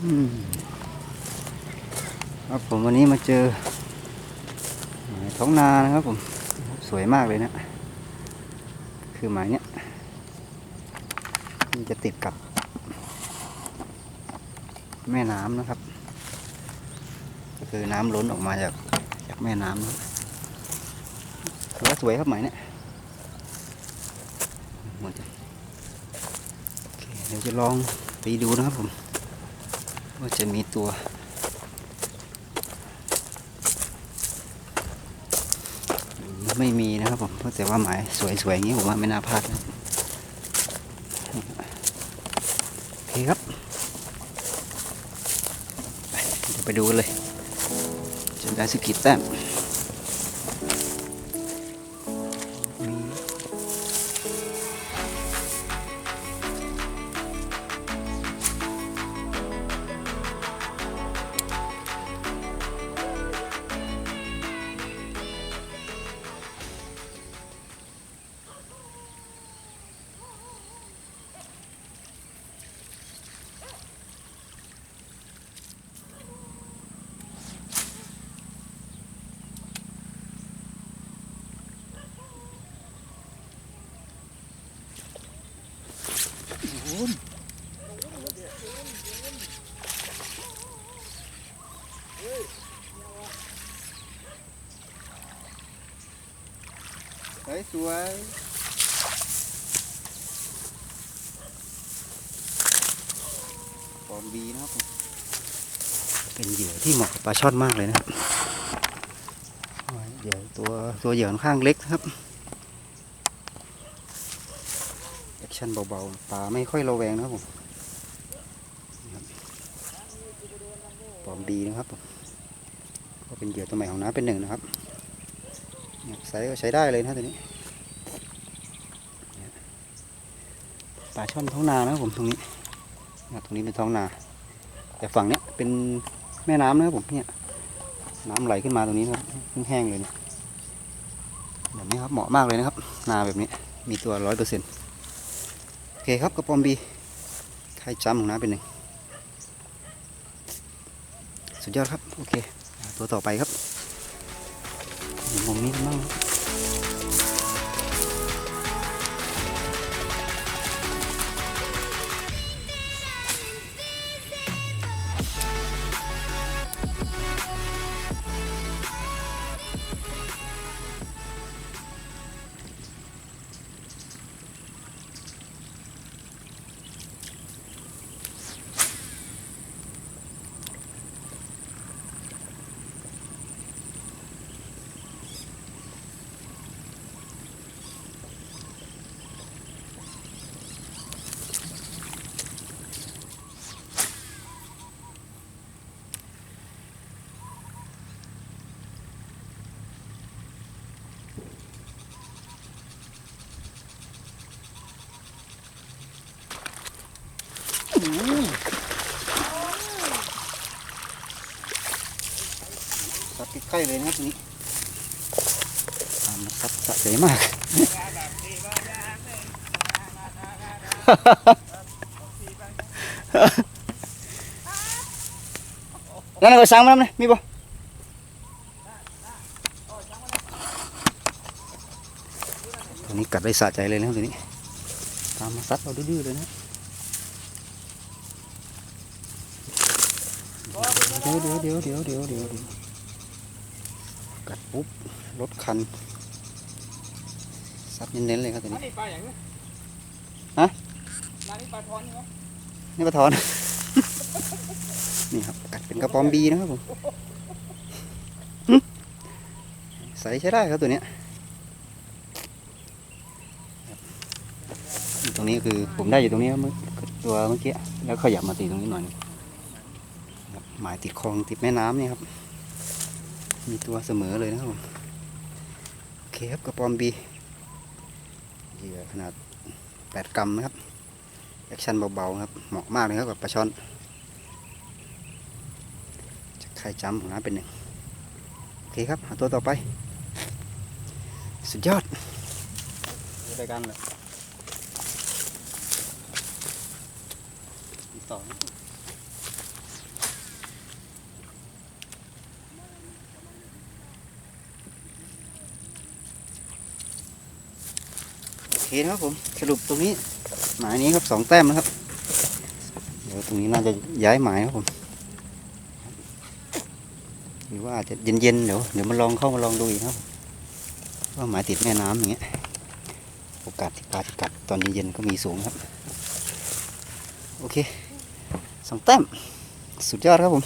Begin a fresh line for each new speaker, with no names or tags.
ครับผมวันนี้มาเจอท้องนานะครับผมสวยมากเลยนะ คือหมายเนี้ยมันจะติดกับ แม่น้ำนะครับ ก็คือน้ำล้นออกมาจากจากแม่น้ำนะถือว่าสวยครับหมายเนี้ยเหมือนจะโอเคเดี๋ยวจะลองไปดูนะครับผม ว่าจะมีตัว ไม่มีนะครับผมแต่ว่าหมายสวยๆอย่างนี้ผมว่าไม่น่าพลาดนะโอเคครับ ไปเดี๋ยวไปดูกันเลยจนได้สกิดแต้ม สวยสวยฟอร์มบีนะครับผมเป็นเหยื่อที่เหมาะกับปลาช่อนมากเลยนะครับเหยื่อตัวตัวเหยื่อค่อนข้างเล็กนะครับแอ คชั่นเบาๆปลาไม่ค่อยระแวงนะครับผมนะครับฟอมบีนะครับผมก็เป็นเหยื่อตัวใหม่ของน้าเป็นหนึ่งนะครับไซส์ก็ใช้ได้เลยนะตัวนี้ปลาช่อนท้องนานะครับผมตรงนี้ตรงนี้เป็นท้องนา แต่ฝั่งเนี้ยเป็นแม่น้ำนะครับผมเนี่ยน้ำไหลขึ้นมาตรงนี้นะครับแห้งเลยเนี่ยแบบนี้ครับเหมาะมากเลยนะครับ นาแบบนี้มีตัวร้อยเปอร์เซ็นต์ โอเคครับกระปอมบีไข่จ้ำของน้าเป็นหนึ่งสุดยอดครับ โอเค ตัวต่อไปครับมุมนี้มั่ง ซัดใกล้ๆเลยนะครับทีนี้ตามมาซัดสะใจมากนั่นก็สั่งมาแล้วนะมีบ่ตัวนี้กัดได้สะใจเลยนะครับตัวนี้ ตามมาซัดเอาดื้อๆเลยนะ เดี๋ยวเดี๋ยวเดี๋ยวเดี๋ยวเดี๋ยวเดี๋ยวเดี๋ยวกัดปุ๊บรถคันซับเน้นๆเลยครับตัว
นี้
นี้
ปลาอย่างนี้
ฮะ
นนี้ปลาทอน
นี่ปลาทอน นี่ครับกัดเป็นกระป๋อมบีนะครับผมใส่ใช้ได้ครับตัวเนี้ยตรงนี้คือผมได้อยู่ตรงนี้ครับเมื่อตัวเมื่อกี้แล้วขยับมาตีตรงนี้หน่อยนึง หมายติดคลองติดแม่น้ำเนี่ยครับ มีตัวเสมอเลยนะครับผมโอเคครับกระปอมบีเหยื่อขนาด 8 กรัมนะครับแอคชั่นเบาๆครับ เหมาะมากเลยครับกับปลาช่อนจะไข่จำของน้าเป็นหนึ่งโอเคครับ หาตัวต่อไป สุดยอด
รายการเลย
ต่อ เคนะครับผมสรุปตรงนี้หมายนี้ครับสองแต้มนะครับเดี๋ยวตรงนี้น่าจะย้ายหมายครับผมหรือว่าอาจจะเย็นๆเดี๋ยวเดี๋ยวมาลองเข้ามาลองดูอีกครับ ว่าหมายติดแม่น้ำอย่างเงี้ยโอกาสที่ปลาจะกัดตอนเย็นๆก็มีสูงครับ โอเคสองแต้มสุดยอดครับผม